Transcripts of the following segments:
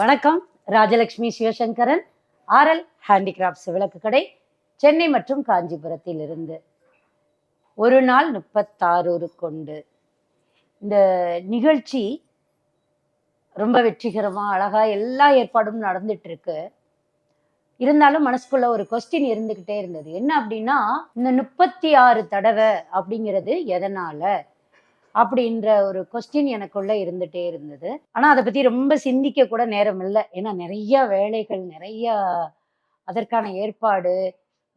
வணக்கம். Rajalakshmi Sivasankaran RL handicrafts விளக்கு கடை சென்னை மற்றும் காஞ்சிபுரத்தில் இருந்து ஒரு நாள் முப்பத்தாறு கொண்டு. இந்த நிகழ்ச்சி ரொம்ப வெற்றிகரமாக அழகாக எல்லா ஏற்பாடும் நடந்துட்டு இருக்கு இருந்தாலும் மனசுக்குள்ள ஒரு கொஸ்டின் இருந்துக்கிட்டே இருந்தது. என்ன அப்படின்னா இந்த முப்பத்தி ஆறு தடவை அப்படிங்கிறது எதனால? அப்படின்ற ஒரு கொஸ்டின் எனக்குள்ள இருந்துட்டே இருந்தது. ஆனா அதை பத்தி ரொம்ப சிந்திக்க கூட நேரம் இல்லை. ஏன்னா நிறைய வேலைகள் நிறைய அதற்கான ஏற்பாடு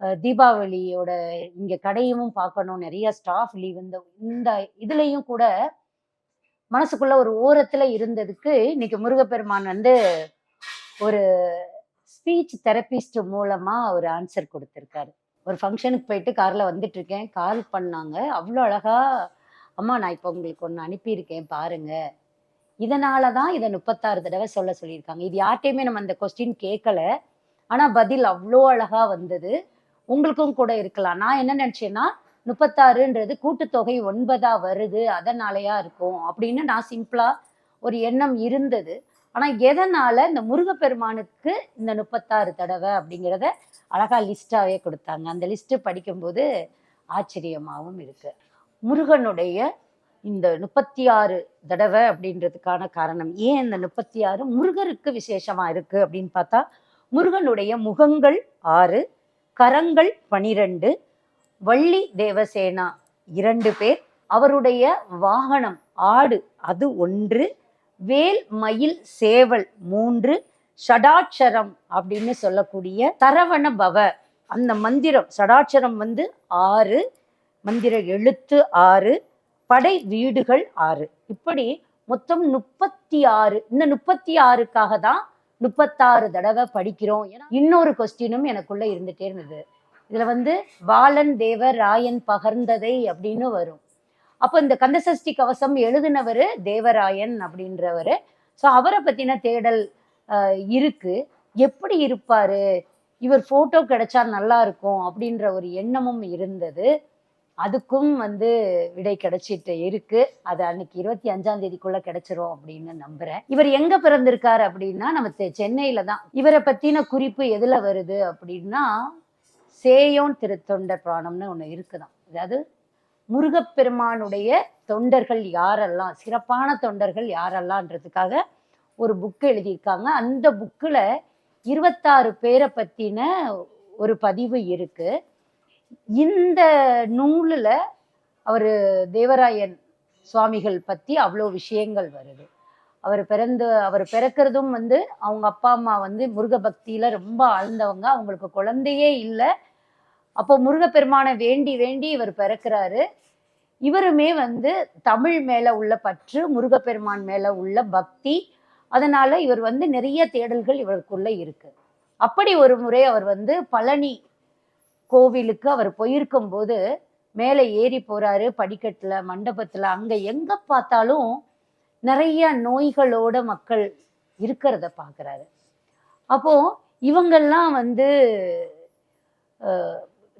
தீபாவளியோட இங்க கடையும் பார்க்கணும் நிறைய ஸ்டாஃப் லீவ் இந்த இந்த இதுலயும் கூட மனசுக்குள்ள ஒரு ஓரத்துல இருந்ததுக்கு இன்னைக்கு முருகப்பெருமான் வந்து ஒரு ஸ்பீச் தெரபிஸ்ட் மூலமா ஒரு ஆன்சர் கொடுத்துருக்காரு. ஒரு ஃபங்க்ஷனுக்கு போயிட்டு கார்ல வந்துட்டு இருக்கேன். கால் பண்ணாங்க. அவ்வளோ அழகா அம்மா நான் இப்போ உங்களுக்கு ஒன்று அனுப்பியிருக்கேன் பாருங்க. இதனால தான் இதை முப்பத்தாறு தடவை சொல்ல சொல்லியிருக்காங்க. இது யார்ட்டையுமே நம்ம அந்த கொஸ்டின் கேட்கல ஆனால் பதில் அவ்வளோ அழகாக வந்தது. உங்களுக்கும் கூட இருக்கலாம். நான் என்ன நினச்சேன்னா முப்பத்தாறுன்றது கூட்டுத்தொகை ஒன்பதாக வருது அதனாலயா இருக்கும் அப்படின்னு நான் சிம்பிளாக ஒரு எண்ணம் இருந்தது. ஆனால் எதனால் இந்த முருகப்பெருமானுக்கு இந்த முப்பத்தாறு தடவை அப்படிங்கிறத அழகா லிஸ்ட்டாகவே கொடுத்தாங்க. அந்த லிஸ்ட்டு படிக்கும்போது ஆச்சரியமாகவும் இருக்குது முருகனுடைய இந்த முப்பத்தி ஆறு தடவை அப்படின்றதுக்கான காரணம். ஏன் இந்த முப்பத்தி ஆறு முருகருக்கு விசேஷமா இருக்கு அப்படின்னு பார்த்தா முருகனுடைய முகங்கள் ஆறு கரங்கள் பனிரெண்டு வள்ளி தேவசேனா இரண்டு பேர் அவருடைய வாகனம் ஆடு அது ஒன்று வேல் மயில் சேவல் மூன்று ஷடாட்சரம் அப்படின்னு சொல்லக்கூடிய தரவண பவ. அந்த மந்திரம் சடாட்சரம் வந்து ஆறு மந்திர எழுத்து ஆறு படை வீடுகள் ஆறு. இப்படி மொத்தம் முப்பத்தி ஆறு இந்த முப்பத்தி ஆறுக்காக தான் முப்பத்தாறு தடவை படிக்கிறோம். இன்னொரு கொஸ்டினும் எனக்குள்ள இருந்துட்டே இருந்தது. இதுல வந்து வாலன் தேவர் ராயன் பகர்ந்ததை அப்படின்னு வரும். அப்போ இந்த கந்தசஷ்டி கவசம் எழுதினவர் தேவராயன் அப்படின்றவர். ஸோ அவரை பற்றின தேடல் இருக்கு. எப்படி இருப்பார்? இவர் ஃபோட்டோ கிடைச்சா நல்லா இருக்கும் அப்படின்ற ஒரு எண்ணமும் இருந்தது. அதுக்கும் வந்து விடை கிடைச்சிட்டு இருக்கு. அது அன்னைக்கு இருபத்தி அஞ்சாம் தேதிக்குள்ள கிடைச்சிரும் அப்படின்னு நம்புறேன். இவர் எங்க பிறந்திருக்காரு அப்படின்னா நம்ம தெ- சென்னையில தான். இவரை பத்தின குறிப்பு எதுல வருது அப்படின்னா சேயோன் திருத்தொண்டர் பிராணம்னு ஒண்ணு இருக்குதான். அதாவது முருகப்பெருமானுடைய தொண்டர்கள் யாரெல்லாம் சிறப்பான தொண்டர்கள் யாரெல்லாம்ன்றதுக்காக ஒரு புக் எழுதியிருக்காங்க. அந்த புக்கில் இருபத்தாறு பேரை பற்றின ஒரு பதிவு இருக்குது இந்த நூலில் அவர் தேவராயன் சுவாமிகள் பற்றி அவ்வளோ விஷயங்கள் வருது. அவர் பிறந்து அவர் பிறக்கிறதும் வந்து அவங்க அப்பா அம்மா வந்து முருக பக்தியில் ரொம்ப ஆழ்ந்தவங்க. அவங்களுக்கு குழந்தையே இல்லை. அப்போ முருகப்பெருமானை வேண்டி வேண்டி இவர் பிறக்கிறாரு. இவருமே வந்து தமிழ் மேலே உள்ள பற்று முருகப்பெருமான் மேலே உள்ள பக்தி. அதனால இவர் வந்து நிறைய தேடல்கள் இவருக்குள்ள இருக்கு. அப்படி ஒரு முறை அவர் வந்து பழனி கோவிலுக்கு அவர் போயிருக்கும் போது மேலே ஏறி போறாரு படிக்கட்டுல மண்டபத்துல அங்க எங்க பார்த்தாலும் நிறைய நோய்களோட மக்கள் இருக்கிறத பார்க்குறாரு. அப்போ இவங்கெல்லாம் வந்து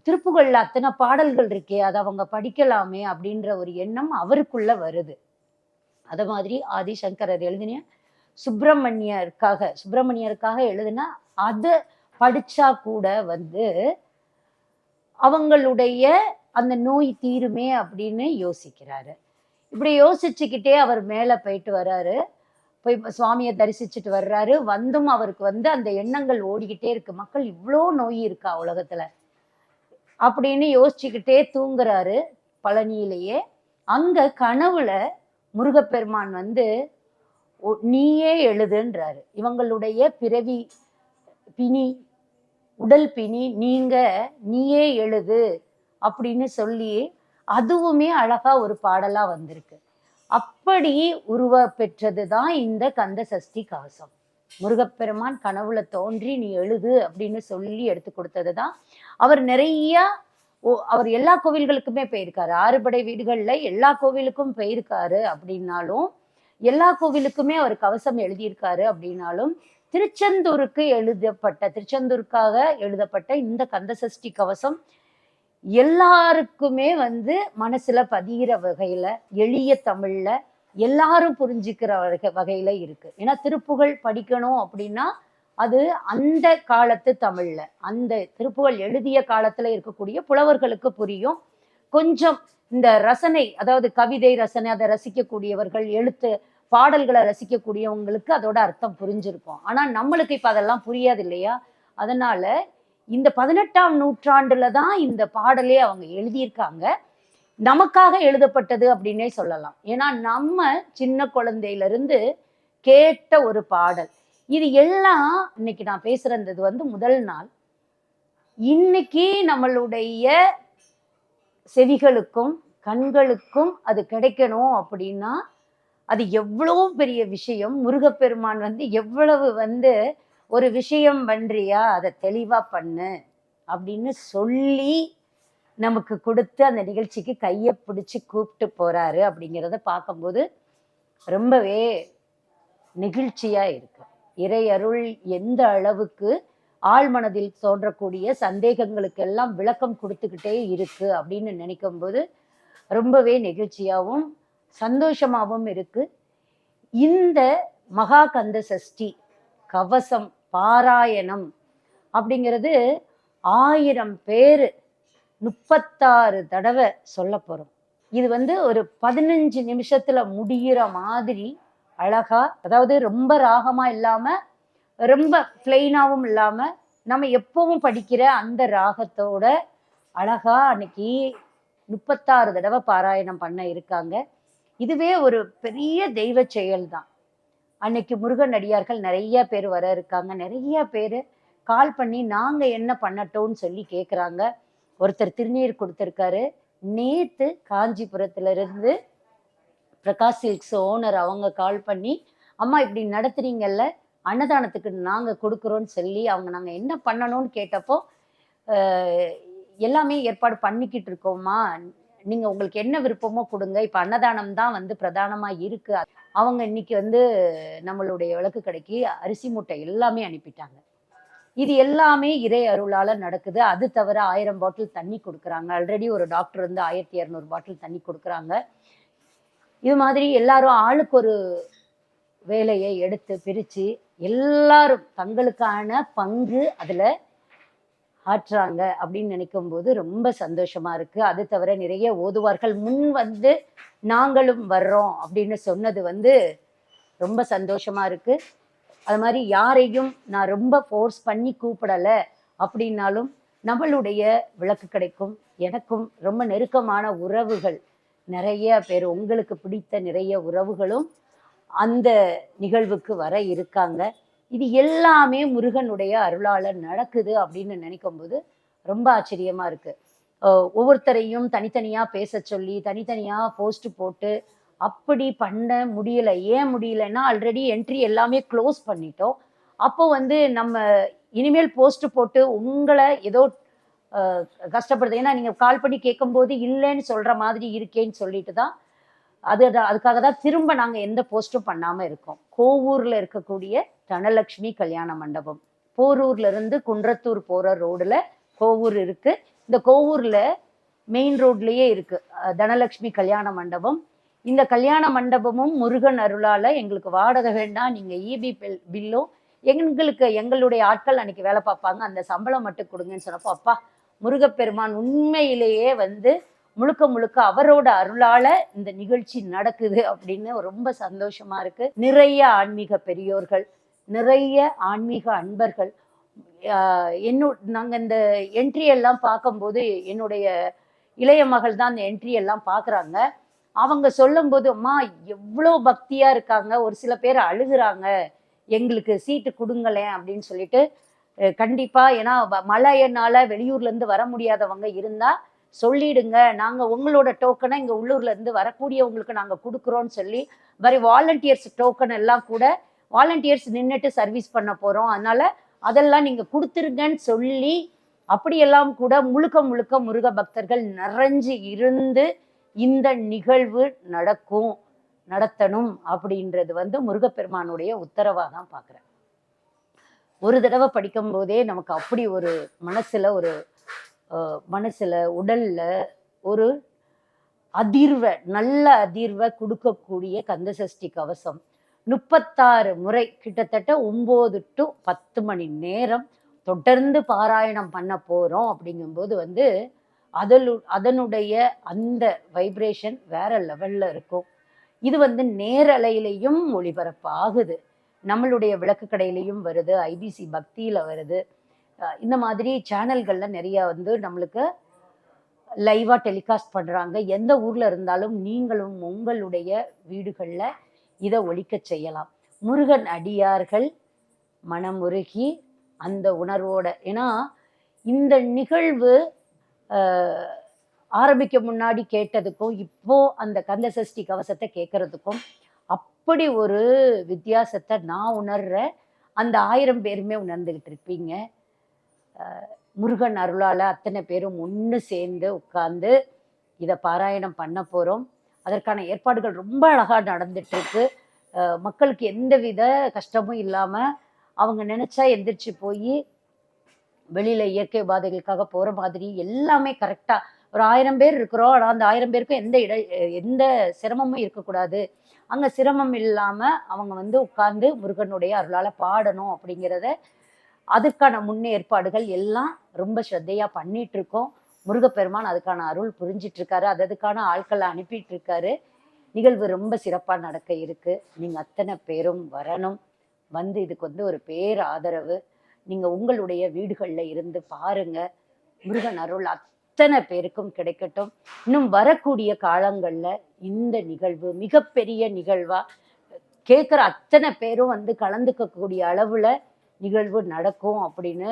திருப்புகள்ல அத்தனை பாடல்கள் இருக்கே அதை அவங்க படிக்கலாமே அப்படின்ற ஒரு எண்ணம் அவருக்குள்ள வருது. அதை மாதிரி ஆதிசங்கரர் எழுதின சுப்பிரமணியருக்காக சுப்பிரமணியருக்காக எழுதினா அதை படிச்சா கூட வந்து அவங்களுடைய அந்த நோய் தீருமே அப்படின்னு யோசிக்கிறாரு. இப்படி யோசிச்சுக்கிட்டே அவர் மேலே போயிட்டு வர்றாரு போய் சுவாமியை தரிசிச்சுட்டு வர்றாரு. வந்தும் அவருக்கு வந்து அந்த எண்ணங்கள் ஓடிக்கிட்டே இருக்கு. மக்கள் இவ்வளோ நோய் இருக்கா உலகத்துல? அப்படின்னு யோசிச்சுக்கிட்டே தூங்குறாரு பழனியிலேயே. அங்க கனவுல முருகப்பெருமான் வந்து "ஒ- நீயே எழுதுன்றாரு. இவங்களுடைய பிறவி பிணி உடல் பிணி நீங்க நீயே எழுது அப்படின்னு சொல்லி அதுவுமே அழகா ஒரு பாடலா வந்திருக்கு. அப்படி உருவ பெற்றது தான் இந்த கந்த சஷ்டி கவசம் முருகப்பெருமான் கனவுல தோன்றி நீ எழுது அப்படின்னு சொல்லி எடுத்து கொடுத்தது தான் அவர் நிறைய ஓ- அவர் எல்லா கோவில்களுக்குமே போயிருக்காரு. ஆறுபடை வீடுகள்ல எல்லா கோவிலுக்கும் போயிருக்காரு அப்படின்னாலும் எல்லா கோவிலுக்குமே அவர் கவசம் எழுதியிருக்காரு அப்படின்னாலும் திருச்செந்தூருக்கு எழுதப்பட்ட திருச்செந்தூருக்காக எழுதப்பட்ட இந்த கந்தசஷ்டி கவசம் எல்லாருக்குமே வந்து மனசுல பதிகிற வகையில எளிய தமிழ்ல எல்லாரும் புரிஞ்சுக்கிற வகை வகையில இருக்கு. ஏன்னா திருப்புகழ் படிக்கணும் அப்படின்னா அது அந்த காலத்து தமிழ்ல. அந்த திருப்புகழ் எழுதிய காலத்துல இருக்கக்கூடிய புலவர்களுக்கு புரியும். கொஞ்சம் இந்த ரசனை அதாவது கவிதை ரசனை அதை ரசிக்கக்கூடியவர்கள் எழுத்து பாடல்களை ரசிக்கக்கூடியவங்களுக்கு அதோட அர்த்தம் புரிஞ்சிருப்போம் ஆனால் நம்மளுக்கு இப்போ அதெல்லாம் புரியாது இல்லையா அதனால இந்த பதினெட்டாம் நூற்றாண்டுல தான் இந்த பாடலே அவங்க எழுதியிருக்காங்க. நமக்காக எழுதப்பட்டது அப்படின்னே சொல்லலாம். ஏன்னா நம்ம சின்ன குழந்தையிலிருந்து கேட்ட ஒரு பாடல். இது எல்லாம் இன்னைக்கு நான் பேசுறது வந்து முதல் நாள். இன்னைக்கு நம்மளுடைய செவிகளுக்கும் கண்களுக்கும் அது கிடைக்கணும் அப்படின்னா அது எவ்வளோ பெரிய விஷயம். முருகப்பெருமான் வந்து எவ்வளவு வந்து ஒரு விஷயம் பண்றியா அதை தெளிவாக பண்ணு அப்படின்னு சொல்லி நமக்கு கொடுத்து அந்த நிகழ்ச்சிக்கு கையை பிடிச்சி கூப்பிட்டு போறாரு அப்படிங்கிறத பார்க்கும்போது ரொம்பவே நெகிழ்ச்சியா இருக்கு. இறை அருள் எந்த அளவுக்கு ஆழ்மனதில் தோன்றக்கூடிய சந்தேகங்களுக்கெல்லாம் விளக்கம் கொடுத்துக்கிட்டே இருக்கு அப்படின்னு நினைக்கும் போது ரொம்பவே நெகிழ்ச்சியாகவும் சந்தோஷமாகவும் இருக்கு. இந்த மகா கந்த சஷ்டி கவசம் பாராயணம் அப்படிங்கிறது ஆயிரம் பேர் முப்பத்தாறு தடவை சொல்ல போகிறோம் இது வந்து ஒரு பதினஞ்சு நிமிஷத்துல முடிகிற மாதிரி அழகா அதாவது ரொம்ப ராகமா இல்லாம ரொம்ப பிளெயினாகவும் இல்லாம நம்ம எப்பவும் படிக்கிற அந்த ராகத்தோட அழகா அன்னைக்கு முப்பத்தாறு தடவை பாராயணம் பண்ண இருக்காங்க. இதுவே ஒரு பெரிய தெய்வ செயல் தான் அன்னைக்கு முருகன் அடியார்கள் நிறைய பேர் வர இருக்காங்க. நிறைய பேர் கால் பண்ணி நாங்கள் என்ன பண்ணட்டோம்னு சொல்லி கேட்குறாங்க ஒருத்தர் திருநீர் கொடுத்துருக்காரு. நேத்து காஞ்சிபுரத்துலேருந்து பிரகாஷ் சில்க்ஸ் ஓனர் அவங்க கால் பண்ணி அம்மா இப்படி நடத்துறீங்கல்ல? அன்னதானத்துக்கு நாங்கள் கொடுக்குறோன்னு சொல்லி அவங்க நாங்கள் என்ன பண்ணணும்னு கேட்டப்போ எல்லாமே ஏற்பாடு பண்ணிக்கிட்டு இருக்கோம்மா. நீங்க உங்களுக்கு என்ன விருப்பமோ கொடுங்க. இப்ப அன்னதானம் தான் வந்து பிரதானமா இருக்கு. அவங்க இன்னைக்கு வந்து நம்மளுடைய விளக்கு கடைக்கு அரிசி மூட்டை எல்லாமே அனுப்பிட்டாங்க. இது எல்லாமே இறை அருளால நடக்குது. அது தவிர ஆயிரம் பாட்டில் தண்ணி கொடுக்குறாங்க. ஆல்ரெடி ஒரு டாக்டர் வந்து ஆயிரத்தி இரநூறு பாட்டில் தண்ணி கொடுக்குறாங்க. இது மாதிரி எல்லாரும் ஆளுக்கு ஒரு வேலையை எடுத்து பிரித்து எல்லாரும் தங்களுக்கான பங்கு அதில் ஆற்றுறாங்க அப்படின்னு நினைக்கும் போது ரொம்ப சந்தோஷமா இருக்கு. அது தவிர நிறைய ஓதுவார்கள் முன் வந்து நாங்களும் வர்றோம் அப்படின்னு சொன்னது வந்து ரொம்ப சந்தோஷமா இருக்கு. அது மாதிரி யாரையும் நான் ரொம்ப ஃபோர்ஸ் பண்ணி கூப்பிடல அப்படின்னாலும் நம்மளுடைய விளக்கு கிடைக்கும். எனக்கும் ரொம்ப நெருக்கமான உறவுகள் நிறைய பேர் உங்களுக்கு பிடித்த நிறைய உறவுகளும் அந்த நிகழ்வுக்கு வர இருக்காங்க. இது எல்லாமே முருகனுடைய அருளால நடக்குது அப்படின்னு நினைக்கும் போது ரொம்ப ஆச்சரியமா இருக்கு. ஒவ்வொருத்தரையும் தனித்தனியா பேச சொல்லி தனித்தனியா போஸ்ட் போட்டு அப்படி பண்ண முடியல. ஏன் முடியலன்னா ஆல்ரெடி என்ட்ரி எல்லாமே க்ளோஸ் பண்ணிட்டோம். அப்போ வந்து நம்ம இனிமேல் போஸ்ட் போட்டு உங்களை ஏதோ கஷ்டப்படுது ஏன்னா நீங்கள் கால் பண்ணி கேட்கும்போது இல்லைன்னு சொல்கிற மாதிரி இருக்கேன்னு சொல்லிட்டு தான் அது அதுக்காக தான் திரும்ப நாங்கள் எந்த போஸ்ட்டும் பண்ணாமல் இருக்கோம். கோவூரில் இருக்கக்கூடிய தனலட்சுமி கல்யாண மண்டபம். போரூர்ல இருந்து குன்றத்தூர் போற ரோடுல கோவூர் இருக்கு. இந்த கோவூர்ல மெயின் ரோட்லயே இருக்கு. தனலக்ஷ்மி தனலட்சுமி கல்யாண மண்டபம். இந்த கல்யாண மண்டபமும் முருகன் அருளால எங்களுக்கு வாடகை வேண்டாம். நீங்க இபி பில் பில்லும் எங்களுக்கு எங்களுடைய ஆட்கள் அன்னைக்கு வேலை பார்ப்பாங்க. அந்த சம்பளம் மட்டும் கொடுங்கன்னு சொன்னப்போ அப்பா முருகப்பெருமான் உண்மையிலேயே வந்து முழுக்க முழுக்க அவரோட அருளால இந்த நிகழ்ச்சி நடக்குது அப்படின்னு ரொம்ப சந்தோஷமா இருக்கு. நிறைய ஆன்மீக பெரியோர்கள் நிறைய ஆன்மீக அன்பர்கள். என்னோ நாங்கள் இந்த என்ட்ரி எல்லாம் பார்க்கும்போது என்னுடைய இளைய மகள் தான் அந்த என்ட்ரி எல்லாம் பார்க்குறாங்க. அவங்க சொல்லும்போது அம்மா எவ்வளோ பக்தியாக இருக்காங்க. ஒரு சில பேர் அழுகுறாங்க. எங்களுக்கு சீட்டு கொடுங்களேன் அப்படின்னு சொல்லிட்டு கண்டிப்பாக ஏன்னா வ- வெளியூர்லேருந்து வர முடியாதவங்க இருந்தால் சொல்லிடுங்க. நாங்கள் உங்களோட டோக்கனை இங்கே உள்ளூர்லேருந்து வரக்கூடியவங்களுக்கு நாங்கள் கொடுக்குறோன்னு சொல்லி மாதிரி வாலண்டியர்ஸ் டோக்கன் எல்லாம் கூட வாலண்டியர்ஸ் நின்றுட்டு சர்வீஸ் பண்ண போறோம். அதனால அதெல்லாம் நீங்க கொடுத்துருங்கன்னு சொல்லி அப்படியெல்லாம் கூட முழுக்க முழுக்க முருக பக்தர்கள் நிறைஞ்சு இருந்து இந்த நிகழ்வு நடக்கும் நடத்தணும் அப்படின்றது வந்து முருகப்பெருமானுடைய உத்தரவாக தான் பார்க்குறேன் ஒரு தடவை படிக்கும் போதே நமக்கு அப்படி ஒரு மனசுல ஒரு மனசில் மனசுல உடல்ல ஒரு அதிர்வை நல்ல அதிர்வை கொடுக்கக்கூடிய கந்தசஷ்டி கவசம். முப்பத்தாறு முறை கிட்டத்தட்ட ஒம்பது டு பத்து மணி நேரம் தொடர்ந்து பாராயணம் பண்ண போகிறோம் அப்படிங்கும்போது வந்து அதலு அதனுடைய அந்த வைப்ரேஷன் வேற லெவலில் இருக்கும். இது வந்து நேரலையிலையும் ஒளிபரப்பாகுது நம்மளுடைய விளக்கு கடையிலையும் வருது ஐபிசி பக்தியில் வருது. இந்த மாதிரி சேனல்களில் நிறைய வந்து நம்மளுக்கு லைவாக டெலிகாஸ்ட் பண்ணுறாங்க எந்த ஊரில் இருந்தாலும் நீங்களும் உங்களுடைய வீடுகளில் இதை ஒழிக்க செய்யலாம். முருகன் அடியார்கள் மனமுருகி அந்த உணர்வோட ஏன்னா இந்த நிகழ்வு ஆரம்பிக்க முன்னாடி கேட்டதுக்கும் இப்போ அந்த கந்த சஷ்டி கவசத்தை கேட்கறதுக்கும் அப்படி ஒரு வித்தியாசத்தை நான் உணர்றேன் அந்த ஆயிரம் பேருமே உணர்ந்துக்கிட்டு இருப்பீங்க. முருகன் அருளால் அத்தனை பேரும் ஒன்று சேர்ந்து உட்காந்து இதை பாராயணம் பண்ண போகிறோம் அதற்கான ஏற்பாடுகள் ரொம்ப அழகாக நடந்துட்டு இருக்கு மக்களுக்கு எந்தவித கஷ்டமும் இல்லாமல் அவங்க நினைச்சா எந்திரிச்சு போய் வெளியில இயற்கை உபாதைகளுக்காக போற மாதிரி எல்லாமே கரெக்டா ஒரு ஆயிரம் பேர் இருக்கிறோம். ஆனால் அந்த ஆயிரம் பேருக்கும் எந்த இட எந்த சிரமமும் இருக்கக்கூடாது. அங்கே சிரமம் இல்லாமல் அவங்க வந்து உட்கார்ந்து முருகனுடைய அருளால் பாடணும் அப்படிங்கிறத அதுக்கான முன்னேற்பாடுகள் எல்லாம் ரொம்ப ஸ்ரத்தையாக பண்ணிகிட்ருக்கோம் இருக்கோம் முருகப்பெருமான் அதுக்கான அருள் புரிஞ்சிட்டு இருக்காரு அது அதுக்கான ஆட்களை அனுப்பிட்டு இருக்காரு நிகழ்வு ரொம்ப சிறப்பாக நடக்க இருக்கு. நீங்கள் அத்தனை பேரும் வரணும். வந்து இதுக்கு வந்து ஒரு பேர் ஆதரவு நீங்கள் உங்களுடைய வீடுகளில் இருந்து பாருங்க. முருகன் அருள் அத்தனை பேருக்கும் கிடைக்கட்டும். இன்னும் வரக்கூடிய காலங்களில் இந்த நிகழ்வு மிகப்பெரிய நிகழ்வாக கேட்குற அத்தனை பேரும் வந்து கலந்துக்கக்கூடிய அளவில் நிகழ்வு நடக்கும் அப்படின்னு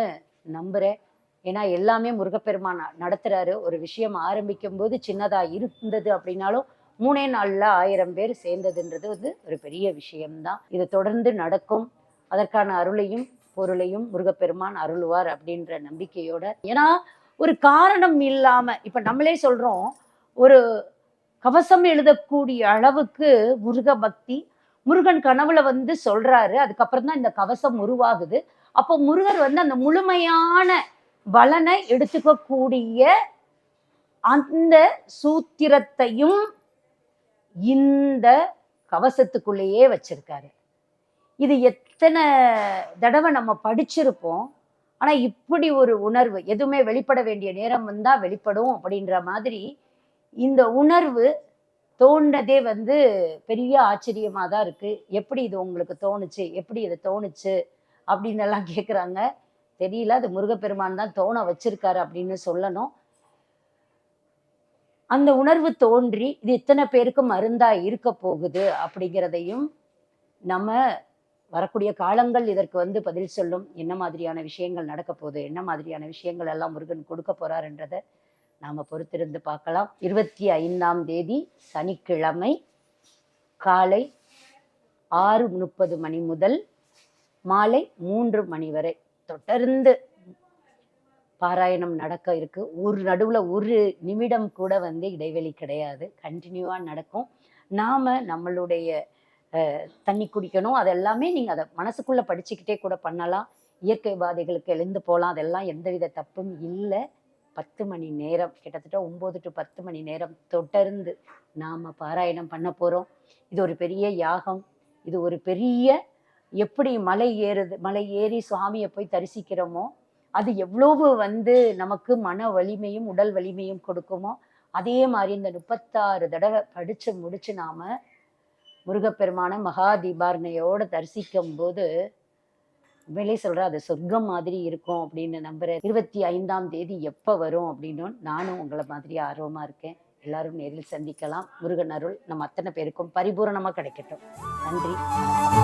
நம்புகிறேன் ஏன்னா எல்லாமே முருகப்பெருமான் நடத்துறாரு. ஒரு விஷயம் ஆரம்பிக்கும் போது சின்னதா இருந்தது அப்படின்னாலும் மூணே நாளில் ஆயிரம் பேர் சேர்ந்ததுன்றது வந்து ஒரு பெரிய விஷயம்தான். இது தொடர்ந்து நடக்கும். அதற்கான அருளையும் பொருளையும் முருகப்பெருமான் அருளுவார் அப்படின்ற நம்பிக்கையோட. ஏன்னா ஒரு காரணம் இல்லாம இப்ப நம்மளே சொல்றோம் ஒரு கவசம் எழுதக்கூடிய அளவுக்கு முருக பக்தி முருகன் கனவுல வந்து சொல்றாரு. அதுக்கப்புறம் தான் இந்த கவசம் உருவாகுது. அப்போ முருகர் வந்து அந்த முழுமையான பலனை எடுத்துக்கக்கூடிய அந்த சூத்திரத்தையும் இந்த கவசத்துக்குள்ளேயே வச்சிருக்காரு. இது எத்தனை தடவை நம்ம படிச்சிருப்போம் ஆனா இப்படி ஒரு உணர்வு எதுவுமே வெளிப்பட வேண்டிய நேரம் வந்தா வெளிப்படும் அப்படின்ற மாதிரி இந்த உணர்வு தோன்றதே வந்து பெரிய ஆச்சரியமாக தான் இருக்குது எப்படி இது உங்களுக்கு தோணுச்சு? எப்படி இது தோணுச்சு? அப்படின்னு எல்லாம் கேட்குறாங்க தெரியல. அது முருகப்பெருமான் தான் தோண வச்சிருக்காரு அப்படின்னு சொல்லணும். அந்த உணர்வு தோன்றி இது இத்தனை பேருக்கு மருந்தா இருக்க போகுது அப்படிங்கிறதையும் நம்ம வரக்கூடிய காலங்கள் இதற்கு வந்து பதில் சொல்லும். என்ன மாதிரியான விஷயங்கள் நடக்க போகுது? என்ன மாதிரியான விஷயங்கள் எல்லாம் முருகன் கொடுக்க போறாருன்றதை நாம பொறுத்திருந்து பார்க்கலாம். இருபத்தி ஐந்தாம் தேதி சனிக்கிழமை காலை ஆறு முப்பது மணி முதல் மாலை மூன்று மணி வரை. தொடர்ந்து பாராயணம் நடக்க இருக்கு. ஒரு நடுவில் ஒரு நிமிடம் கூட வந்து இடைவெளி கிடையாது. கண்டினியூவாக நடக்கும். நாம் நம்மளுடைய தண்ணி குடிக்கணும். அதெல்லாமே நீங்கள் அதை மனசுக்குள்ளே படிச்சுக்கிட்டே கூட பண்ணலாம். இயற்கை பாதைகளுக்கு எழுந்து போகலாம் அதெல்லாம் எந்தவித தப்பும் இல்லை. பத்து மணி நேரம் கிட்டத்தட்ட ஒம்பது டு பத்து மணி நேரம் தொடர்ந்து நாம் பாராயணம் பண்ண போகிறோம் இது ஒரு பெரிய யாகம். இது ஒரு பெரிய எப்படி மலை ஏறுது மலை ஏறி சுவாமியை போய் தரிசிக்கிறோமோ அது எவ்வளவு வந்து நமக்கு மன வலிமையும் உடல் வலிமையும் கொடுக்குமோ அதே மாதிரி இந்த முப்பத்தாறு தடவை படித்து முடிச்சு நாம் முருகப்பெருமான மகா தீபாரணையோடு தரிசிக்கும் போது உண்மையிலே சொல்கிற அது சொர்க்கம் மாதிரி இருக்கும் அப்படின்னு நம்புகிற இருபத்தி ஐந்தாம் தேதி எப்போ வரும் அப்படின்னும் நானும் உங்களை மாதிரி ஆர்வமாக இருக்கேன். எல்லாரும் நேரில் சந்திக்கலாம். முருகன் அருள் நம்ம அத்தனை பேருக்கும் பரிபூரணமாக கிடைக்கட்டும். நன்றி.